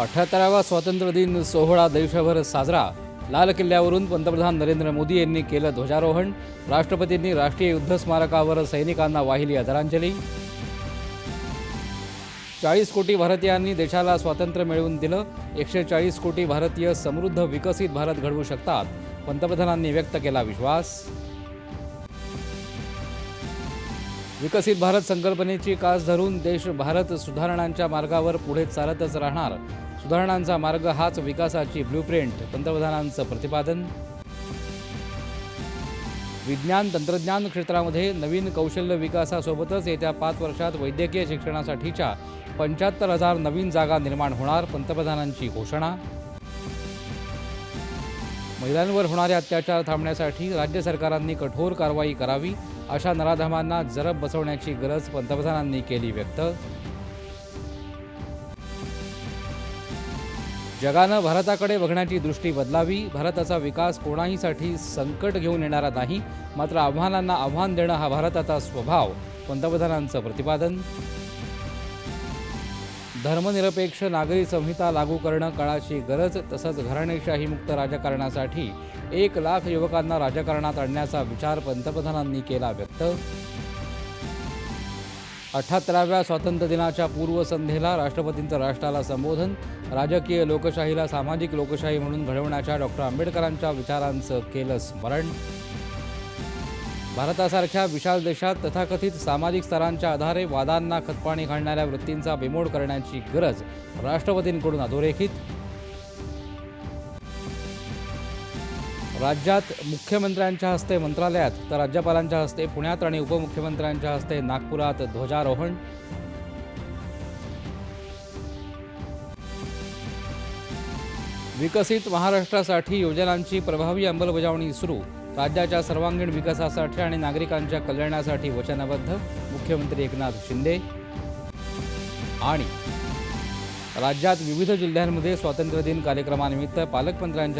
अठ्याहत्तरावा स्वातंत्र्य दिन सोहळा देशभर साजरा. लाल किल्ल्यावरून पंतप्रधान नरेंद्र मोदी यांनी केलं ध्वजारोहण. राष्ट्रपतींनी राष्ट्रीय युद्ध स्मारकावर सैनिकांना वाहिली आदरांजली. चाळीस कोटी भारतीयांनी देशाला स्वातंत्र्य मिळवून दिलं. एकशे चाळीस कोटी भारतीय समृद्ध विकसित भारत घडवू शकतात. पंतप्रधानांनी व्यक्त केला विश्वास. विकसित भारत संकल्पनेची कास धरून देश भारत सुधारणांच्या मार्गावर पुढे चालतच राहणार. सुधारणांचा मार्ग हाच विकासाची ब्लूप्रिंट पंतप्रधानांचं प्रतिपादन. विज्ञान तंत्रज्ञान क्षेत्रामध्ये नवीन कौशल्य विकासासोबतच येत्या पाच वर्षात वैद्यकीय शिक्षणासाठीच्या पंच्याहत्तर हजार नवीन जागा निर्माण होणार पंतप्रधानांची घोषणा. महिलांवर होणारे अत्याचार थांबण्यासाठी राज्य सरकारांनी कठोर कारवाई करावी अशा नराधमांना जरब बसवण्याची गरज पंतप्रधानांनी केली व्यक्त. जगानं भारताकडे बघण्याची दृष्टी बदलावी भारताचा विकास कोणाहीसाठी संकट घेऊन येणारा नाही मात्र आव्हानांना आव्हान देणं हा भारताचा स्वभाव पंतप्रधानांचं प्रतिपादन. धर्मनिरपेक्ष नागरी संहिता लागू करणं काळाची गरज तसंच घराणेशाहीमुक्त राजकारणासाठी एक लाख युवकांना राजकारणात आणण्याचा विचार पंतप्रधानांनी केला व्यक्त. अठ्याहत्तराव्या स्वातंत्र्य दिनाच्या पूर्वसंध्येला राष्ट्रपतींचं राष्ट्राला संबोधन राजकीय लोकशाहीला सामाजिक लोकशाही म्हणून घडवण्याच्या डॉक्टर आंबेडकरांच्या विचारांचं केलं स्मरण. भारतासारख्या विशाल देशात तथाकथित सामाजिक स्तरांच्या आधारे वादांना खतपाणी घालणाऱ्या वृत्तींचा बिमोड करण्याची गरज राष्ट्रपतींकडून अधोरेखित. राज्यात मुख्यमंत्र्यांच्या हस्ते मंत्रालयात तर राज्यपालांच्या हस्ते पुण्यात आणि उपमुख्यमंत्र्यांच्या हस्ते नागपुरात ध्वजारोहण. विकसित महाराष्ट्रासाठी योजनांची प्रभावी अंमलबजावणी सुरू. राज्याच्या सर्वांगीण विकासासाठी आणि नागरिकांच्या कल्याणासाठी वचनबद्ध मुख्यमंत्री एकनाथ शिंदे आणि राज्यात विविध जिल्ह्यांमध्ये स्वातंत्र्य दिन कार्यक्रमानिमित्त पालकमंत्र्यांच्या